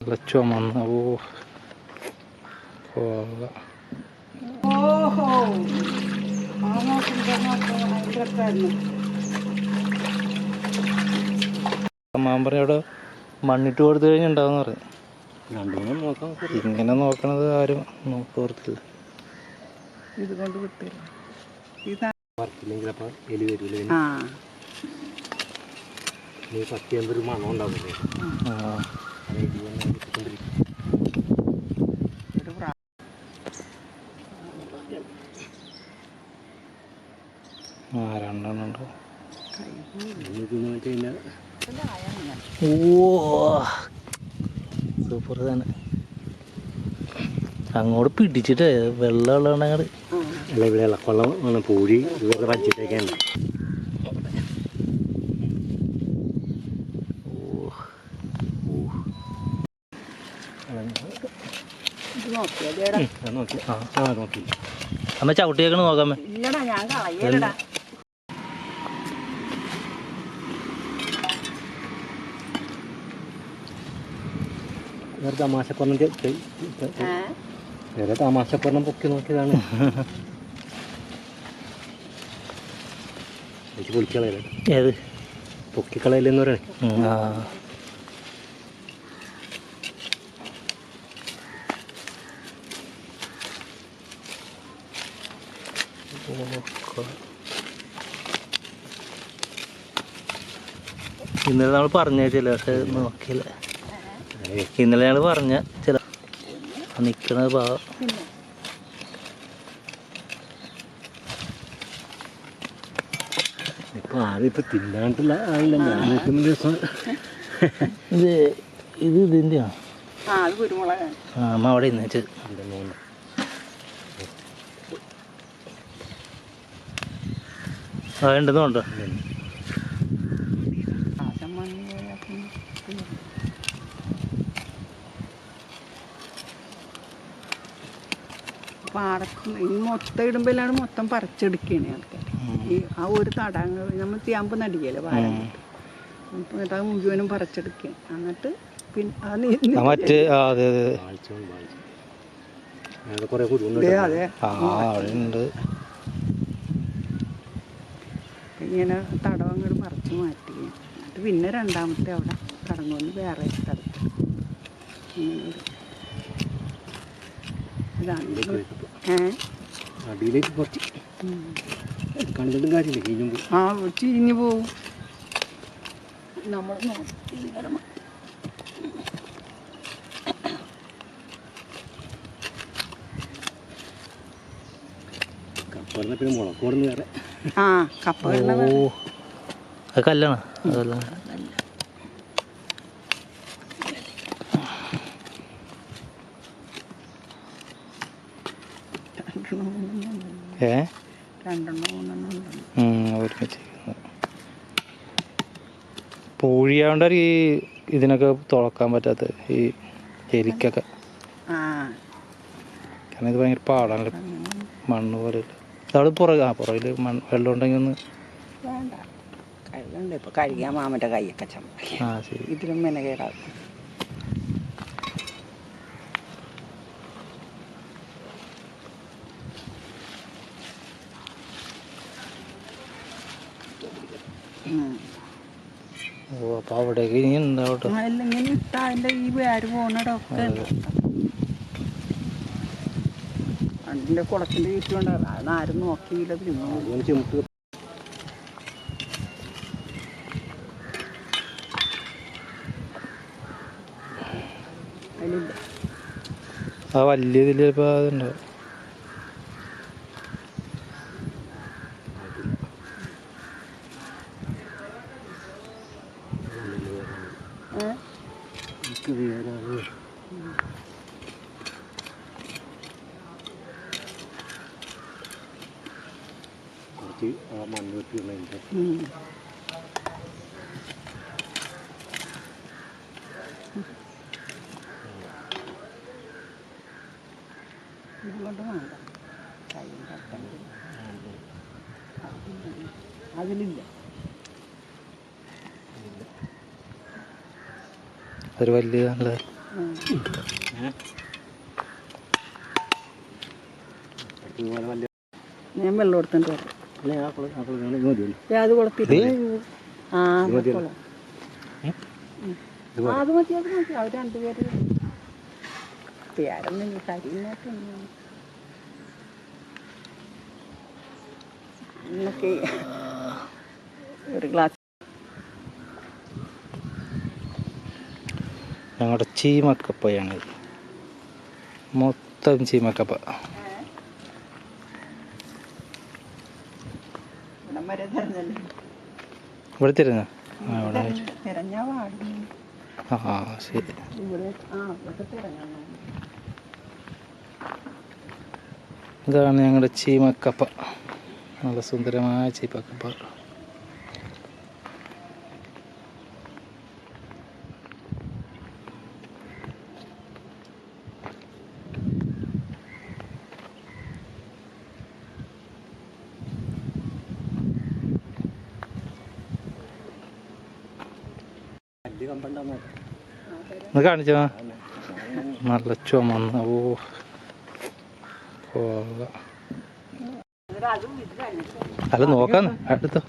നല്ല ചുമന്ന ഓ ഓഹോ മാമ്പറ അവിടെ മണ്ണിട്ട് കൊടുത്തു കഴിഞ്ഞുണ്ടാവും പറയും. രണ്ടുമൂന്ന് നോക്കാം. ഇങ്ങനെ നോക്കണത് ആരും നോക്കോർത്തില്ല ഇത് കൊണ്ട് വിട്ടില്ല ഇതാ വർക്കില്ലെങ്കിൽ അപ്പോൾ എലി വരില്ല ആ നീ ഒരു മണം ഉണ്ടാവില്ലേ ആ രണ്ടെണ്ണം ഉണ്ട്. ഓ. സൂപ്പർ തന്നെ അങ്ങോട്ട് പിടിച്ചിട്ട് വെള്ളമുള്ള അങ്ങോട്ട് അല്ല ഇവിടെ ഇളക്കൊള്ളം ആണ് പൂഴി ഇതൊക്കെ പഞ്ചിട്ടേക്കാണ് ഇത് നോക്കിയാ നോക്കി അമ്മ ചവിട്ടിയേക്കണ് നോക്കാമേ ഇല്ലടാ ഞാൻ കളയലടാ വേറെ തമാശപ്പറണം വേറെ തമാശപ്പറണം പൊക്കി നോക്കിയതാണ്. എനിക്ക് പൊളിക്കളയല്ലേ ഏത്? പൊക്കിക്കളയല്ലെന്ന് പറയണേ ഇന്നലെ നമ്മൾ പറഞ്ഞേച്ചില്ല പക്ഷെ നോക്കിയില്ല. ഇന്നലെ ഞങ്ങൾ പറഞ്ഞ ചില നിക്കണ പാവം ഇപ്പൊ ആളില്ല ഞാൻ ദിവസം. ഇത് ഇത് ഇതിന്റെയാണ് ആ അത് കുരുമുളകാണ്. ആ അമ്മ അവിടെ ഇന്ന് വെച്ചത് പിന്നെ പാടത്ത് മൊത്തം ഇടുമ്പോഴാണ് മൊത്തം പറിച്ചെടുക്കുകയാണ് ആൾക്കാർ ഈ ആ ഒരു തടാങ്ങൾ നമ്മൾ തിയാമ്പ് നടിക്കല്ലേ അപ്പം എന്നിട്ട് അത് മുഴുവനും പറിച്ചെടുക്കുക എന്നിട്ട് പിന്നെ മറ്റേ അതെ അതെ. അതെ. അതെ ഇങ്ങനെ തടം അങ്ങോട്ട് പറിച്ച് മാറ്റി. എന്നിട്ട് പിന്നെ രണ്ടാമത്തെ അവിടെ കടന്നു വന്ന് വേറെ സ്ഥലത്ത്. അടിയിലേക്ക് കുറച്ച്. കണ്ടിട്ടും കാര്യമില്ല ആ ചീഞ്ഞു പോവും. നമ്മൾ കപ്പറിനെ പിന്നെ മുളക്കോടുന്ന് വേറെ. ആ കപ്പ ഇടണ ഓ അത് കല്ലാണ്. അതല്ല ഏ? രണ്ടെണ്ണം മൂന്നെണ്ണം ഉണ്ടെണ്ണം ഒരുമിച്ച് പൂഴിയാണ്ട് ഈ ഇതിനൊക്കെ തുറക്കാൻ പറ്റാത്ത ഈ എലിക്കൊക്കെ. കാരണം ഇത് ഭയങ്കര പാടാണല്ലോ. മണ്ണ് പോലെ അവിടെ പുറകെ. ആ പുറകിൽ മണ്ണ് വെള്ളം ഉണ്ടെങ്കിൽ ഒന്ന് വേണ്ട. കഴുകിയാൽ മാമന്റെ കൈയൊക്കെ ചമ്മ ആ ശരി. ഇതിലും മെനകേടാകും. ഓ അപ്പോൾ അവിടേക്ക് ഇനി ഇട്ടാ അതിന്റെ ഈ വേര് പോണടൊക്കെ അതിന്റെ കുളത്തിന്റെ ചുറ്റുമുണ്ട് അതാണ് ആരും നോക്കിയില്ല അതുകൊണ്ട് ആ വലിയ ഇതിൽ ചിലപ്പോൾ അതുണ്ടാവും ഏ? എനിക്ക് വേറെ അത് കുറച്ച് ആ മണ്ണ് വെട്ടിയുള്ളതിന്റെ ഉം. ഇതുകൊണ്ട് വേണ്ട കയ്യും കട്ടണ്ട് അതിലില്ല ഒരു നല്ല വലിയ ഞാൻ വെള്ളം എടുത്തോണ്ട് വരാം അത് കുളത്തിൽ ആ അത് മതി. അത് മതി അവർ രണ്ടുപേര് പേരൊന്നും കരിയില്ലാത്തൊന്നും എന്നൊക്കെ ഒരു ഗ്ലാസ് ഞങ്ങളുടെ ചീമക്കപ്പയാണ് മൊത്തം ചീമക്കപ്പ. വരെ തിരഞ്ഞല്ലേ ഇവിടെ തിരഞ്ഞ? ആ ഇവിടെ തിരഞ്ഞാ പാടുന്നു ആ ആ, ശരി. ഇവിടെ ആ ഇവിടെ തിരഞ്ഞു ഇതാണ് ഞങ്ങളുടെ ചീമക്കപ്പ. നല്ല സുന്ദരമായ ചീമക്കപ്പ. ഒന്ന് കാണിച്ചോ. നല്ല ചുമന്ന്. ഓ പോക അല്ല നോക്കാന്ന് അടുത്തോ.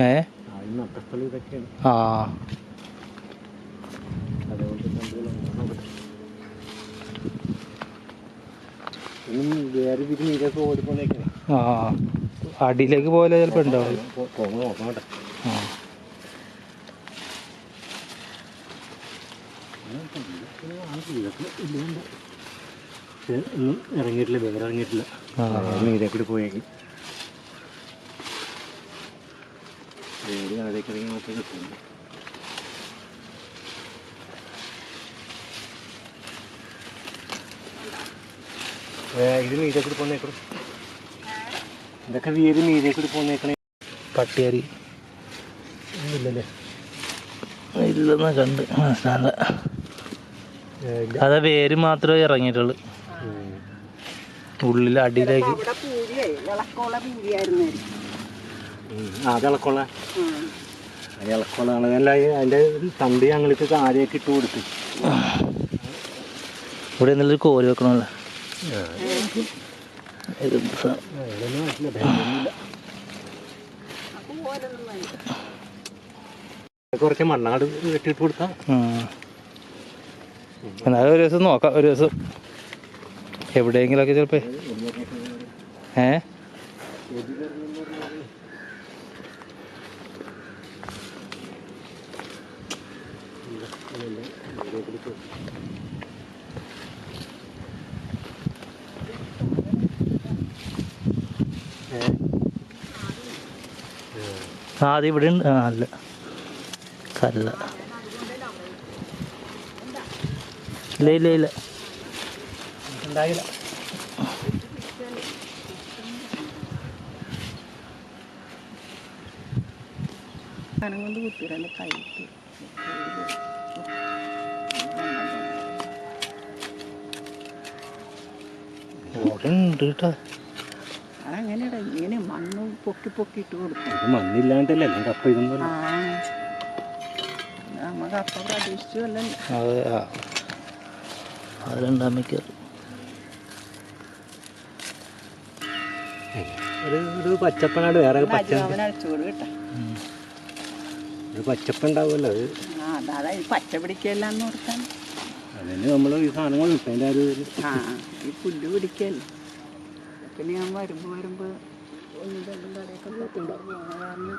ഏ? ആ. ആ അടിയിലേക്ക് പോലെ ചിലപ്പോൾ ഉണ്ടാവും ആ. ഒന്നും ഇറങ്ങിയിട്ടില്ല വേറെ ഇറങ്ങിയിട്ടില്ല. കൂടി പോയേക്ക്. ഇറങ്ങി കിട്ടുള്ളൂ ഇത് മീതെ കൂടി പോന്നേക്കണം. ഇതൊക്കെ വീര് മീതെ കൂടി പോന്നേക്കണേ. പട്ടിയറി ഇല്ലല്ലേ ഇല്ലെന്ന് കണ്ട്. മനസ്സിലാല്ല അതാ വേര് മാത്രമേ ഇറങ്ങിയിട്ടുള്ളൂ. ഉള്ളിൽ അടിയിലേക്ക് അവിടെ പൂരിയായി ഇളക്കമുള്ള പൂരിയായിരുന്നു അത് ഇളക്കുള്ള അത് ഇളക്കുള്ള അല്ല അതിന്റെ തണ്ട് ഞങ്ങൾക്ക് താഴേക്ക് ഇട്ട് കൊടുത്തു. ഇവിടെ എന്തെങ്കിലും കോരി വെക്കണമല്ലോ. കുറച്ച് മണ്ണാട് വെട്ടിട്ട് കൊടുക്കാം. എന്നാലും ഒരു ദിവസം നോക്കാം ഒരു ദിവസം. എവിടെയെങ്കിലൊക്കെ ചിലപ്പോ. ഏ? ആ അത് ഇവിടെ ഉണ്ട്. ആ അല്ല. കല്ല. ഇല്ല ഇല്ല ഇല്ല. ഉണ്ടായില്ല കൊണ്ട് ഉണ്ട് കേട്ടോ. ഇങ്ങനെ മണ്ണ് പൊക്കി പൊക്കി ഇട്ട് കൊടുക്കും. മണ്ണില്ലാണ്ടല്ലേ? കപ്പ ഇതൊന്നും ആ. നമുക്ക് അപ്പം പ്രതീക്ഷിച്ചു അല്ലല്ലോ അതെ ആ. അതിലുണ്ടാമിക്ക ഒരു പച്ചപ്പനാട് വേറെ പച്ച അവൻ അടിച്ചോട് കേട്ടോ. ഒരു പച്ചപ്പുണ്ടാവുമല്ലോ അത്. പച്ച പിടിക്കല്ലാന്ന് ഓർക്കാൻ. അതിന് നമ്മൾ ഈ സാധനങ്ങൾ കിട്ടും അതിന്റെ ആ ഈ പുല്ല് പിടിക്കല്ലേ. പിന്നെ ഞാൻ വരുമ്പോൾ വരുമ്പോൾ ഒന്നും രണ്ടും കടയൊക്കെ കാരണം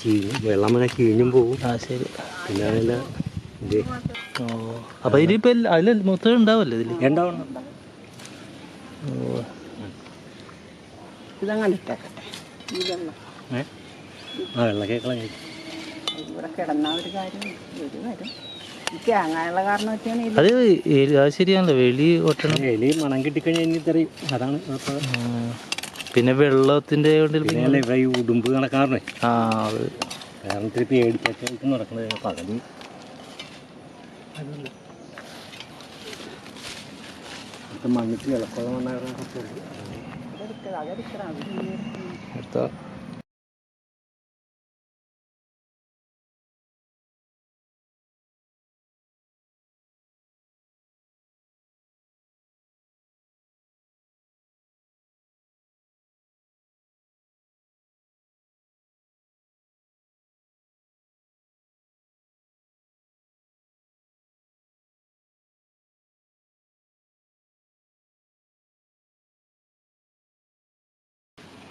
ചീഞ്ഞും വെള്ളം ചീഞ്ഞും പോകും ആ ശരി. പിന്നെ അതിന്റെ ഇത്. ഓ അപ്പം ഇതിലിപ്പോൾ അതിൽ മൊത്തം ഉണ്ടാവല്ലേ ഇതിൽ ഉണ്ടാവണം ഓ. ഇതങ്ങനെ ഇട്ടേക്കട്ടെ. ഈ വെള്ളം. ഏ? ആ വെള്ളമൊക്കെ കളഞ്ഞു ഇവിടെ കിടന്ന ഒരു കാര്യം വരും അത് അത് ശരിയാണല്ലോ. വെളി ഒട്ടണം. എലി മണം കിട്ടിക്കഴിഞ്ഞാൽ ഇനി തെറിയും അതാണ് അപ്പോൾ. പിന്നെ വെള്ളത്തിന്റെ പിന്നെ അല്ലേ ഇവിടെ ഈ ഉടുമ്പ് കണക്കാറേ ആ അത്. കാരണം ഇത്തിരി പേടിച്ചൊക്കെ നടക്കണത് പകൽ. മണ്ണിട്ട് ഇളക്കുള്ള മണ്ണായിരുന്നു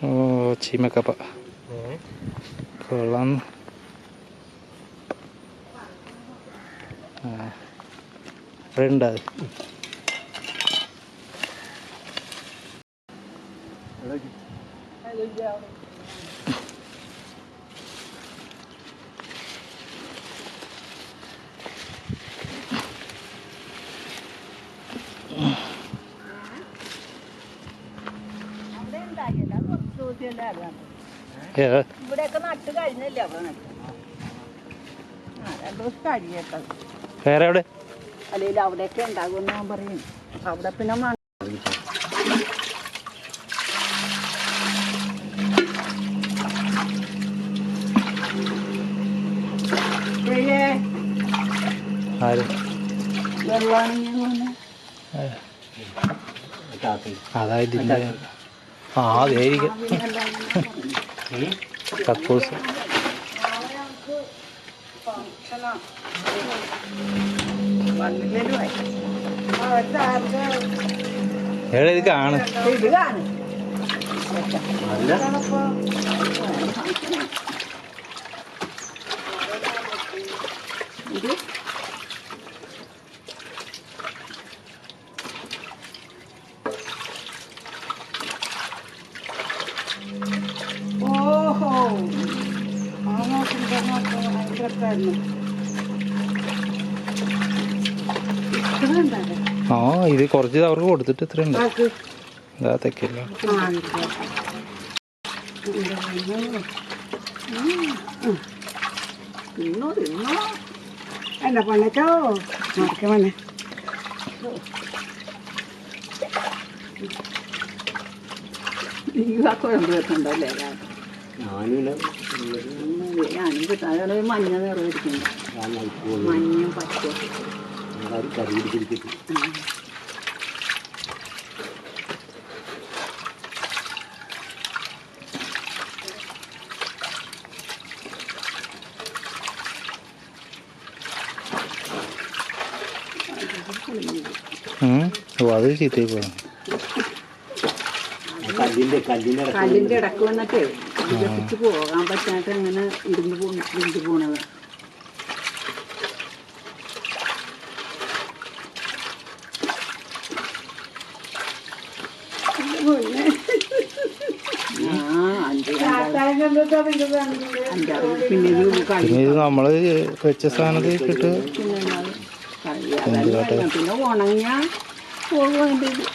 അതെടുക്കുക അതെടുക്കണം അത് ഇങ്ങനെ എടുക്കണം. എടുത്താ ഓ ചീമക്കപ്പ കൊള്ളാം ആ ഇവിടെ ഉണ്ട് അത് അവിടെ ഉണ്ടായില്ല കുറച്ച് ദിവസമല്ലേ അതാണ് ഏ ഇവിടെയൊക്കെ നട്ട് കഴിഞ്ഞല്ലേ അവിടെ നട്ട് ആ രണ്ട് ദിവസം കഴിയട്ടത് വേറെ എവിടെ? അല്ലെങ്കിൽ അവിടെയൊക്കെ ഉണ്ടാകും ഞാൻ പറയും. അവിടെ പിന്നെ മണ്ണ് ആ അതായിരിക്കും. കക്കൂസ്. എവിടെ ഇത് കാണ്. ഇത് കാണും അല്ല ഇത് ഓഹോ ആ നോക്കിട്ട് ഭയങ്കരക്കായിരുന്നു ഇത്ര ഉണ്ടാകും ആ ഇത് കുറച്ച് അവർക്ക് കൊടുത്തിട്ട് ഇത്ര ഉണ്ട് ഇതാ തെക്കില്ല. മഞ്ഞ പണച്ചോ മറക്ക പണ. ഈ ആ കുഴമ്പ് വെക്കണ്ടല്ലേ ഞാനും ഞാനും കിട്ടാതെ മഞ്ഞ നിറം ഇരിക്കുന്നു പച്ചയും. അത് ചീത്തയായി പോയി കല്ലിന്റെ ഇടയ്ക്ക് വന്നിട്ടേ വികസിച്ച് പോകാൻ പറ്റാത്ത അങ്ങനെ ഇരുന്ന് ഇരുന്ന് പോണത്. പിന്നെ ഇത് നമ്മൾ വെച്ച സാധനത്തിൽ ഇട്ടിട്ട് കാര്യം. പിന്നെ ഉണങ്ങിയാ പോകും അതിന്റെ ഇത്